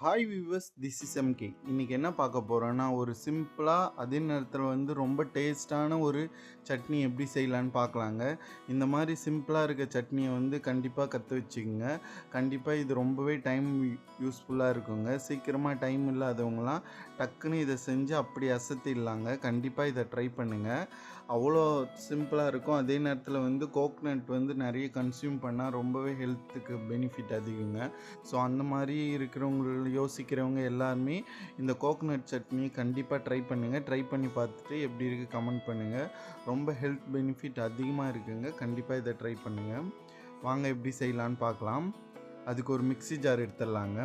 Hi viewers this is MK இன்றைக்கி என்ன பார்க்க போகிறோன்னா ஒரு சிம்பிளாக அதே நேரத்தில் வந்து ரொம்ப டேஸ்ட்டான ஒரு சட்னி எப்படி செய்யலான்னு பார்க்கலாங்க. இந்த மாதிரி சிம்பிளாக இருக்க சட்னியை வந்து கண்டிப்பாக கற்று வச்சுக்கோங்க. கண்டிப்பாக இது ரொம்பவே டைம் யூஸ்ஃபுல்லாக இருக்குங்க. சீக்கிரமாக டைம் இல்லாதவங்களாம் டக்குன்னு இதை செஞ்சு அப்படி அசத்திடலாங்க. கண்டிப்பாக இதை ட்ரை பண்ணுங்கள் அவ்வளோ சிம்பிளாக இருக்கும். அதே நேரத்தில் வந்து கோக்னட் வந்து நிறைய கன்சியூம் பண்ணால் ரொம்பவே ஹெல்த்துக்கு பெனிஃபிட் அதிகங்க. ஸோ அந்த மாதிரி இருக்கிறவங்களுக்கு யோசிக்கிறவங்க எல்லாருமே இந்த கோகோனட் சட்னி கண்டிப்பாக ட்ரை பண்ணுங்கள் ட்ரை பண்ணி பார்த்துட்டு எப்படி இருக்குது கமெண்ட் பண்ணுங்கள் ரொம்ப ஹெல்த் பெனிஃபிட் அதிகமாக இருக்குங்க. கண்டிப்பாக இதை ட்ரை பண்ணுங்கள் வாங்க எப்படி செய்யலான்னு பார்க்கலாம். அதுக்கு ஒரு மிக்ஸி ஜார் எடுத்துடலாங்க.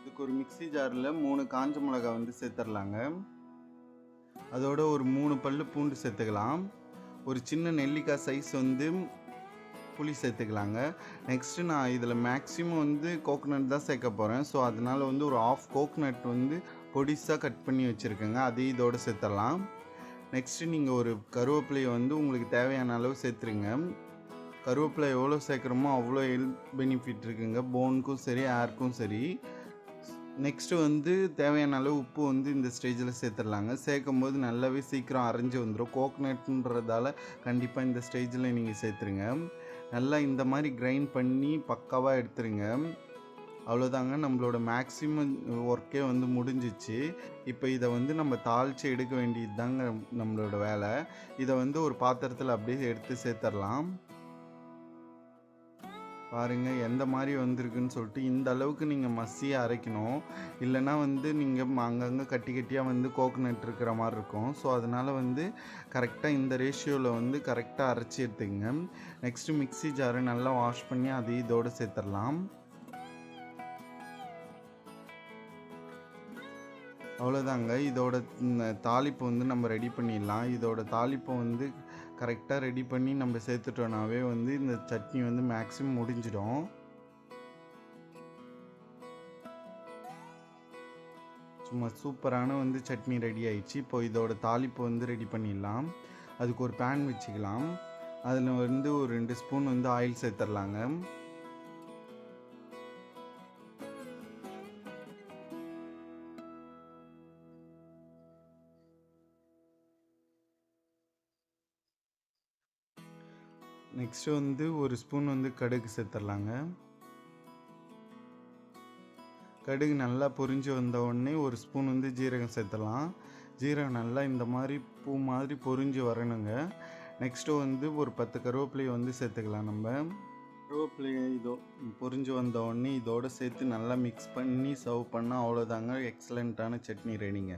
இதுக்கு ஒரு மிக்ஸி ஜாரில் மூணு காஞ்ச மிளகாய் வந்து சேர்த்துடலாங்க. அதோட ஒரு மூணு பல் பூண்டு சேர்த்துக்கலாம். ஒரு சின்ன நெல்லிக்காய் சைஸ் வந்து புளி சேர்த்துக்கலாங்க. நெக்ஸ்ட்டு நான் இதில் மேக்ஸிமம் வந்து கோகனட் தான் சேர்க்க போகிறேன் ஸோ அதனால் வந்து ஒரு ஆஃப் கோகனட் வந்து பொடிசாக கட் பண்ணி வச்சுருக்கேங்க. அதையும் இதோடு சேர்த்துடலாம். நெக்ஸ்ட்டு நீங்கள் ஒரு கருவேப்பிலையை வந்து உங்களுக்கு தேவையான அளவு சேர்த்துருங்க. கருவேப்பிலை எவ்வளோ சேர்க்குறோமோ அவ்வளோ ஹெல்த் பெனிஃபிட் இருக்குங்க. போனுக்கும் சரி ஏருக்கும் சரி. நெக்ஸ்ட்டு வந்து தேவையான அளவு உப்பு வந்து இந்த ஸ்டேஜில் சேர்த்துடலாங்க. சேர்க்கும் போது நல்லாவே சீக்கிரம் அரைஞ்சி வந்துடும் கோகனட்ன்றதால கண்டிப்பாக இந்த ஸ்டேஜில் நீங்கள் சேர்த்துருங்க. நல்லா இந்த மாதிரி கிரைண்ட் பண்ணி பக்காவாக எடுத்துருங்க. அவ்வளோதாங்க நம்மளோட மேக்ஸிமம் ஒர்க்கே வந்து முடிஞ்சிச்சு. இப்போ இதை வந்து நம்ம தாளித்து எடுக்க வேண்டியது தாங்க நம்மளோட வேலை. இதை வந்து ஒரு பாத்திரத்தில் அப்படியே எடுத்து சேர்த்துடலாம் பாருங்கள் எந்த மாதிரி வந்திருக்குன்னு சொல்லிட்டு இந்த அளவுக்கு நீங்கள் மசியை அரைக்கணும். இல்லைன்னா வந்து நீங்கள் அங்கங்கே கட்டி கட்டியாக வந்து கோகனட் இருக்கிற மாதிரி இருக்கும். ஸோ அதனால் வந்து கரெக்டாக இந்த ரேஷியோவில் வந்து கரெக்டாக அரைச்சி எடுத்துக்கங்க. நெக்ஸ்ட்டு மிக்ஸி ஜாரு நல்லா வாஷ் பண்ணி அதை இதோடு சேர்த்துடலாம். அவ்வளோதாங்க இதோட தாளிப்பு வந்து நம்ம ரெடி பண்ணிடலாம். இதோட தாளிப்பை வந்து கரெக்டாக ரெடி பண்ணி நம்ம சேர்த்துட்டோன்னாவே வந்து இந்த சட்னி வந்து மேக்ஸிமம் முடிஞ்சிடும். சும்மா சூப்பரான வந்து சட்னி ரெடி ஆயிடுச்சு. இப்போ இதோட தாளிப்பு வந்து ரெடி பண்ணிடலாம். அதுக்கு ஒரு பேன் வச்சுக்கலாம். அதில் வந்து ஒரு ரெண்டு ஸ்பூன் வந்து ஆயில் சேர்த்துடலாங்க. நெக்ஸ்ட்டு வந்து ஒரு ஸ்பூன் வந்து கடுகு சேர்த்துடலாங்க. கடுகு நல்லா பொரிஞ்சு வந்த உடனே ஒரு ஸ்பூன் வந்து ஜீரகம் சேர்த்துடலாம். ஜீரகம் நல்லா இந்த மாதிரி பூ மாதிரி பொரிஞ்சு வரணுங்க. நெக்ஸ்ட்டு வந்து ஒரு பத்து கருவேப்பிலையை வந்து சேர்த்துக்கலாம் நம்ம. கருவேப்பிலையை இதோ பொரிஞ்சு வந்த உடனே இதோடு சேர்த்து நல்லா மிக்ஸ் பண்ணி சர்வ் பண்ணால் அவ்வளோதாங்க எக்ஸலண்ட்டான சட்னி ரெடிங்க